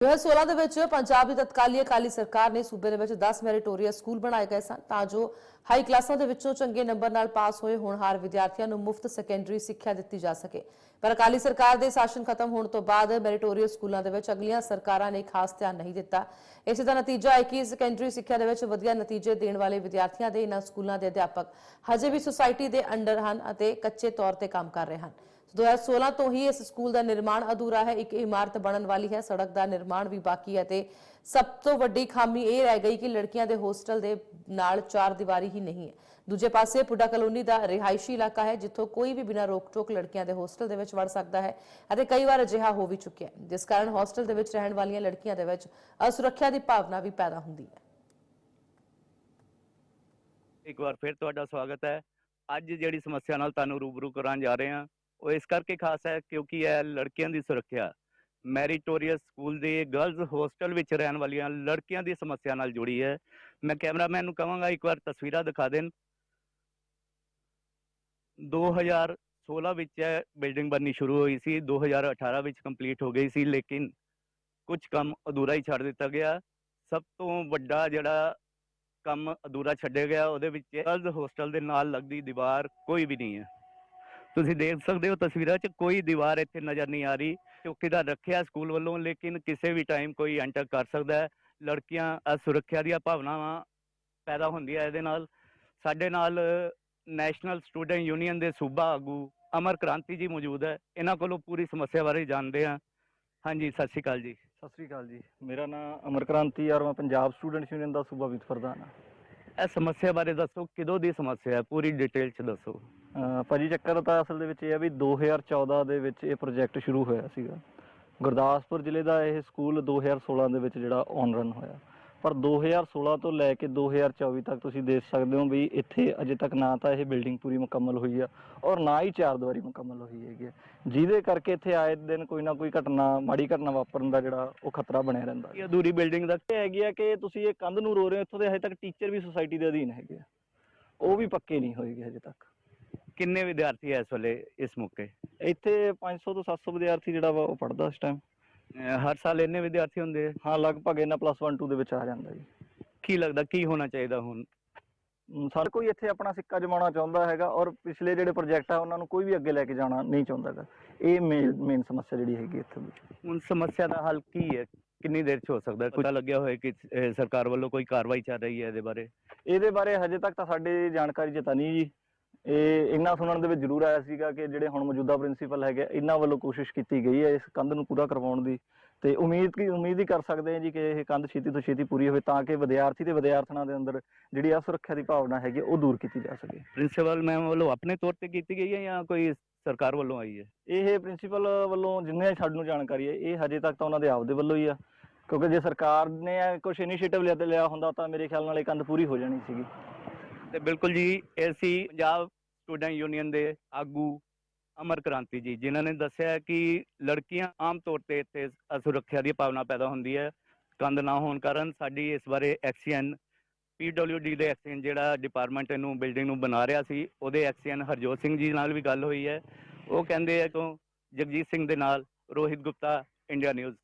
2016 ਦੇ ਵਿੱਚ ਪੰਜਾਬ ਦੀ ਤਤਕਾਲੀ ਅਕਾਲੀ ਸਰਕਾਰ ਨੇ ਸੂਬੇ ਦੇ ਵਿੱਚ 10 ਮੈਰੀਟੋਰੀਅਸ ਸਕੂਲ ਬਣਾਏ ਗਏ ਸਨ ਤਾਂ ਜੋ ਹਾਈ ਕਲਾਸਾਂ ਦੇ ਵਿੱਚੋਂ ਚੰਗੇ ਨੰਬਰ ਨਾਲ ਪਾਸ ਹੋਏ ਹੋਣਹਾਰ ਵਿਦਿਆਰਥੀਆਂ ਨੂੰ ਮੁਫਤ ਸੈਕੰਡਰੀ ਸਿੱਖਿਆ ਦਿੱਤੀ ਜਾ ਸਕੇ। ਪਰ ਅਕਾਲੀ ਸਰਕਾਰ ਦੇ ਸ਼ਾਸਨ ਖਤਮ ਹੋਣ ਤੋਂ ਬਾਅਦ ਮੈਰੀਟੋਰੀਅਸ ਸਕੂਲਾਂ ਦੇ ਵਿੱਚ ਅਗਲੀਆਂ ਸਰਕਾਰਾਂ ਨੇ ਖਾਸ ਧਿਆਨ ਨਹੀਂ ਦਿੱਤਾ। ਇਸੇ ਦਾ ਨਤੀਜਾ ਹੈ ਕਿ ਸੈਕੰਡਰੀ ਸਿੱਖਿਆ ਦੇ ਵਿੱਚ ਵਧੀਆ ਨਤੀਜੇ ਦੇਣ ਵਾਲੇ ਵਿਦਿਆਰਥੀਆਂ ਦੇ ਇਹਨਾਂ ਸਕੂਲਾਂ ਦੇ ਅਧਿਆਪਕ ਹਜੇ ਵੀ ਸੁਸਾਇਟੀ ਦੇ ਅੰਡਰ ਹਨ ਅਤੇ ਕੱਚੇ ਤੌਰ ਤੇ ਕੰਮ ਕਰ ਰਹੇ ਹਨ। 2016 ਤੋਂ ਹੀ ਇਸ ਸਕੂਲ ਦਾ ਨਿਰਮਾਣ ਅਧੂਰਾ ਹੈ। ਇੱਕ ਇਮਾਰਤ ਬਣਨ ਵਾਲੀ ਹੈ। ਸੜਕ ਦਾ ਨਿਰਮਾਣ ਵੀ ਬਾਕੀ ਹੈ ਤੇ ਸਭ ਤੋਂ ਵੱਡੀ ਖਾਮੀ ਇਹ ਰਹਿ ਗਈ ਕਿ ਲੜਕੀਆਂ ਦੇ ਹੋਸਟਲ ਦੇ ਨਾਲ ਚਾਰ ਦੀਵਾਰੀ ਹੀ ਨਹੀਂ ਹੈ। ਦੂਜੇ ਪਾਸੇ ਪੁੱਡਾ ਕਲੋਨੀ ਦਾ ਰਿਹਾਇਸ਼ੀ ਇਲਾਕਾ ਹੈ, ਜਿੱਥੋਂ ਕੋਈ ਵੀ ਬਿਨਾਂ ਰੋਕ ਟੋਕ ਲੜਕੀਆਂ ਦੇ ਹੋਸਟਲ ਦੇ ਵਿੱਚ ਵੜ ਸਕਦਾ ਹੈ ਅਤੇ ਕਈ ਵਾਰ ਅਜਿਹਾ ਹੋ ਵੀ ਚੁੱਕਿਆ ਹੈ, ਜਿਸ ਕਾਰਨ ਹੋਸਟਲ ਦੇ ਵਿੱਚ ਰਹਿਣ ਵਾਲੀਆਂ ਲੜਕੀਆਂ ਦੇ ਵਿੱਚ ਅਸੁਰੱਖਿਆ ਦੀ ਭਾਵਨਾ ਵੀ ਪੈਦਾ ਹੁੰਦੀ ਹੈ। ਇੱਕ ਵਾਰ ਫਿਰ ਤੁਹਾਡਾ ਸਵਾਗਤ ਹੈ। ਅੱਜ ਜਿਹੜੀ ਸਮੱਸਿਆ ਨਾਲ ਤੁਹਾਨੂੰ ਰੂਬਰੂ ਕਰਾਉਣ ਜਾ ਰਹੇ ਹਾਂ ਉਹ ਇਸ ਕਰਕੇ ਖਾਸ ਹੈ ਕਿਉਂਕਿ ਇਹ ਲੜਕੀਆਂ ਦੀ ਸੁਰੱਖਿਆ। ਮੈਰੀਟੋਰੀਅਸ ਸਕੂਲ ਦੇ ਗਰਲਜ਼ ਹੋਸਟਲ ਵਿੱਚ ਰਹਿਣ ਵਾਲੀਆਂ ਲੜਕੀਆਂ ਦੀ ਸਮੱਸਿਆ ਨਾਲ ਜੁੜੀ ਹੈ। ਮੈਂ ਕੈਮਰਾਮੈਨ ਨੂੰ ਕਹਾਂਗਾ, ਇੱਕ ਵਾਰ ਤਸਵੀਰਾਂ ਦਿਖਾ ਦੇਣ। 2016 ਵਿੱਚ ਇਹ ਬਿਲਡਿੰਗ ਬਣਨੀ ਸ਼ੁਰੂ ਹੋਈ ਸੀ 2018 ਵਿੱਚ ਕੰਪਲੀਟ ਹੋ ਗਈ ਸੀ, ਲੇਕਿਨ ਕੁਝ ਕੰਮ ਅਧੂਰਾ ਹੀ ਛੱਡ ਦਿੱਤਾ ਗਿਆ। ਸਭ ਤੋਂ ਵੱਡਾ ਜਿਹੜਾ ਕੰਮ ਅਧੂਰਾ ਛੱਡਿਆ ਗਿਆ, ਉਹਦੇ ਵਿੱਚ ਗਰਲਜ਼ ਹੋਸਟਲ ਦੇ ਨਾਲ ਲੱਗਦੀ ਦੀਵਾਰ ਕੋਈ ਵੀ ਨਹੀਂ ਹੈ। ਤੁਸੀਂ ਦੇਖ ਸਕਦੇ ਹੋ ਤਸਵੀਰਾਂ 'ਚ ਕੋਈ ਦੀਵਾਰ ਇੱਥੇ ਨਜ਼ਰ ਨਹੀਂ ਆ ਰਹੀ। ਚੌਕੀਦਾਰ ਰੱਖਿਆ ਸਕੂਲ ਵੱਲੋਂ ਲੇਕਿਨ ਕਿਸੇ ਵੀ ਟਾਈਮ ਕੋਈ ਐਂਟਰ ਕਰ ਸਕਦਾ ਹੈ। ਲੜਕੀਆਂ ਅਸੁਰੱਖਿਆ ਦੀਆਂ ਭਾਵਨਾਵਾਂ ਪੈਦਾ ਹੁੰਦੀਆਂ ਇਹਦੇ ਨਾਲ। ਸਾਡੇ ਨਾਲ ਨੈਸ਼ਨਲ ਸਟੂਡੈਂਟ ਯੂਨੀਅਨ ਦੇ ਸੂਬਾ ਆਗੂ ਅਮਰ ਕ੍ਰਾਂਤੀ ਜੀ ਮੌਜੂਦ ਹੈ। ਇਹਨਾਂ ਕੋਲੋਂ ਪੂਰੀ ਸਮੱਸਿਆ ਬਾਰੇ ਜਾਣਦੇ ਹਾਂ। ਹਾਂਜੀ ਸਤਿ ਸ਼੍ਰੀ ਅਕਾਲ ਜੀ। ਸਤਿ ਸ੍ਰੀ ਅਕਾਲ ਜੀ। ਮੇਰਾ ਨਾਮ ਅਮਰ ਕ੍ਰਾਂਤੀ ਔਰ ਮੈਂ ਪੰਜਾਬ ਸਟੂਡੈਂਟਸ ਯੂਨੀਅਨ ਦਾ ਸੂਬਾ ਵਿਤ ਪ੍ਰਧਾਨ ਹਾਂ। ਇਹ ਸਮੱਸਿਆ ਬਾਰੇ ਦੱਸੋ ਕਿਦੋਂ ਦੀ ਸਮੱਸਿਆ ਹੈ? ਪੂਰੀ ਡਿਟੇਲ 'ਚ ਦੱਸੋ। ਭਾਜੀ ਚੱਕਰ ਤਾਂ ਅਸਲ ਦੇ ਵਿੱਚ ਇਹ ਆ ਵੀ 2014 ਦੇ ਵਿੱਚ ਇਹ ਪ੍ਰੋਜੈਕਟ ਸ਼ੁਰੂ ਹੋਇਆ ਸੀਗਾ। ਗੁਰਦਾਸਪੁਰ ਜ਼ਿਲ੍ਹੇ ਦਾ ਇਹ ਸਕੂਲ 2016 ਦੇ ਵਿੱਚ ਜਿਹੜਾ ਔਨ ਰਨ ਹੋਇਆ। ਪਰ 2016 ਤੋਂ ਲੈ ਕੇ 2024 ਤੱਕ ਤੁਸੀਂ ਦੇਖ ਸਕਦੇ ਹੋ ਵੀ ਇੱਥੇ ਅਜੇ ਤੱਕ ਨਾ ਤਾਂ ਇਹ ਬਿਲਡਿੰਗ ਪੂਰੀ ਮੁਕੰਮਲ ਹੋਈ ਆ ਔਰ ਨਾ ਹੀ ਚਾਰ ਦੀਵਾਰੀ ਮੁਕੰਮਲ ਹੋਈ ਹੈਗੀ ਹੈ। ਜਿਹਦੇ ਕਰਕੇ ਇੱਥੇ ਆਏ ਦਿਨ ਕੋਈ ਨਾ ਕੋਈ ਘਟਨਾ, ਮਾੜੀ ਘਟਨਾ ਵਾਪਰਨ ਦਾ ਜਿਹੜਾ ਉਹ ਖਤਰਾ ਬਣਿਆ ਰਹਿੰਦਾ ਇਹ ਅਧੂਰੀ ਬਿਲਡਿੰਗ ਦਾ ਇਹ ਹੈਗੀ ਆ ਕਿ ਤੁਸੀਂ ਇਹ ਕੰਧ ਨੂੰ ਰੋ ਰਹੇ ਹੋ, ਇੱਥੋਂ ਦੇ ਹਜੇ ਤੱਕ ਟੀਚਰ ਵੀ ਸੁਸਾਇਟੀ ਦੇ ਅਧੀਨ ਹੈਗੇ ਆ। ਉਹ ਵੀ ਪੱਕੇ ਨਹੀਂ ਹੋਏਗੇ ਹਜੇ ਤੱਕ। ਕਿੰਨੇ ਵਿਦਿਆਰਥੀ ਹੈ ਇਸ ਵੇਲੇ ਇਸ ਮੌਕੇ? ਇੱਥੇ 500 ਤੋਂ 700 ਵਿਦਿਆਰਥੀ ਜਿਹੜਾ ਵਾ ਉਹ ਪੜ੍ਹਦਾ ਇਸ ਟਾਈਮ ਅਹ ਹਰ ਸਾਲ ਇੰਨੇ ਵਿਦਿਆਰਥੀ ਹੁੰਦੇ ਆ ਹਾਂ ਲਗਭਗ ਇਹਨਾਂ ਪਲੱਸ 1 2 ਦੇ ਵਿੱਚ ਆ ਜਾਂਦਾ ਜੀ। ਕੀ ਲੱਗਦਾ ਕੀ ਹੋਣਾ ਚਾਹੀਦਾ ਹੁਣ? ਅਮ ਹਰ ਕੋਈ ਇੱਥੇ ਆਪਣਾ ਸਿੱਕਾ ਜਮਾਉਣਾ ਚਾਹੁੰਦਾ ਹੈਗਾ ਔਰ ਪਿਛਲੇ ਜਿਹੜੇ ਪ੍ਰੋਜੈਕਟ ਆ ਉਹਨਾਂ ਨੂੰ ਕੋਈ ਵੀ ਅੱਗੇ ਲੈ ਕੇ ਜਾਣਾ ਨਹੀਂ ਚਾਹੁੰਦਾ ਹੈਗਾ ਇਹ ਮੇਨ ਸਮੱਸਿਆ ਜਿਹੜੀ ਹੈਗੀ ਇੱਥੇ ਦੀ ਹੁਣ ਸਮੱਸਿਆ ਦਾ ਹੱਲ ਕੀ ਹੈ ਕਿੰਨੀ ਦੇਰ ਚ ਹੋ ਸਕਦਾ? ਹੈ ਪਤਾ ਲੱਗਿਆ ਹੋਇਆ ਕਿ ਅਹ ਸਰਕਾਰ ਵੱਲੋਂ ਕੋਈ ਕਾਰਵਾਈ ਚੱਲ ਰਹੀ ਹੈ ਇਹਦੇ ਬਾਰੇ? ਇਹਦੇ ਬਾਰੇ ਹਜੇ ਤੱਕ ਤਾਂ ਸਾਡੀ ਜਾਣਕਾਰੀ 'ਚ ਤਾਂ ਨਹੀਂ ਜੀ। ਇਹ ਇੰਨਾ ਸੁਣਨ ਦੇ ਵਿੱਚ ਜ਼ਰੂਰ ਆਇਆ ਸੀਗਾ ਕਿ ਜਿਹੜੇ ਹੁਣ ਮੌਜੂਦਾ ਪ੍ਰਿੰਸੀਪਲ ਹੈਗੇ ਇਹਨਾਂ ਵੱਲੋਂ ਕੋਸ਼ਿਸ਼ ਕੀਤੀ ਗਈ ਹੈ ਇਸ ਕੰਧ ਨੂੰ ਪੂਰਾ ਕਰਵਾਉਣ ਦੀ। ਤੇ ਉਮੀਦ ਕੀ ਉਮੀਦ ਹੀ ਕਰ ਸਕਦੇ ਹਾਂ ਜੀ ਕਿ ਇਹ ਕੰਧ ਛੇਤੀ ਤੋਂ ਛੇਤੀ ਪੂਰੀ ਹੋਵੇ ਤਾਂ ਕਿ ਵਿਦਿਆਰਥੀ ਤੇ ਵਿਦਿਆਰਥਣਾਂ ਦੇ ਅੰਦਰ ਜਿਹੜੀ ਅਸੁਰੱਖਿਆ ਦੀ ਭਾਵਨਾ ਹੈਗੀ ਉਹ ਦੂਰ ਕੀਤੀ ਜਾ ਸਕੇ। ਪ੍ਰਿੰਸੀਪਲ ਮੈਮ ਵੱਲੋਂ ਆਪਣੇ ਤੌਰ ਤੇ ਕੀਤੀ ਗਈ ਹੈ ਜਾਂ ਕੋਈ ਸਰਕਾਰ ਵੱਲੋਂ ਆਈ ਹੈ? ਇਹ ਪ੍ਰਿੰਸੀਪਲ ਵੱਲੋਂ ਜਿੰਨੇ ਸਾਨੂੰ ਜਾਣਕਾਰੀ ਹੈ ਇਹ ਹਜੇ ਤੱਕ ਤਾਂ ਉਹਨਾਂ ਦੇ ਆਪਦੇ ਵੱਲੋਂ ਹੀ ਆ। ਕਿਉਂਕਿ ਜੇ ਸਰਕਾਰ ਨੇ ਕੁਝ ਇਨੀਸ਼ੀਏਟਿਵ ਲਿਆ ਤੇ ਲਿਆ ਹੁੰਦਾ ਤਾਂ ਮੇਰੇ ਖਿਆਲ ਨਾਲ ਇਹ ਕੰਧ ਪੂਰੀ ਹੋ ਜਾਣੀ ਸੀਗੀ। ਤੇ ਬਿਲਕੁਲ ਜੀ, ਇਹ ਸੀ ਪੰਜਾਬ ਸਟੂਡੈਂਟ ਯੂਨੀਅਨ ਦੇ ਆਗੂ ਅਮਰ ਕ੍ਰਾਂਤੀ ਜੀ, ਜਿਨ੍ਹਾਂ ਨੇ ਦੱਸਿਆ ਕਿ ਲੜਕੀਆਂ ਆਮ ਤੌਰ ਤੇ ਇੱਥੇ ਅਸੁਰੱਖਿਆ ਦੀ ਭਾਵਨਾ ਪੈਦਾ ਹੁੰਦੀ ਹੈ। ਕੰਧ ਨਾ ਹੋਣ ਕਾਰਨ ਸਾਡੀ ਇਸ ਬਾਰੇ ਐਕਸੀਐਨ ਪੀਡਬਲਯੂਡੀ ਦੇ ਐਕਸੀਐਨ ਜਿਹੜਾ ਡਿਪਾਰਟਮੈਂਟ ਨੂੰ ਬਿਲਡਿੰਗ ਨੂੰ ਬਣਾ ਰਿਹਾ ਸੀ, ਉਹਦੇ ਐਕਸੀਐਨ ਹਰਜੋਤ ਸਿੰਘ ਜੀ ਨਾਲ ਵੀ ਗੱਲ ਹੋਈ ਹੈ। ਉਹ ਕਹਿੰਦੇ ਆ ਕਿ ਜਗਜੀਤ ਸਿੰਘ ਦੇ ਨਾਲ ਰੋਹਿਤ ਗੁਪਤਾ, ਇੰਡੀਆ ਨਿਊਜ਼।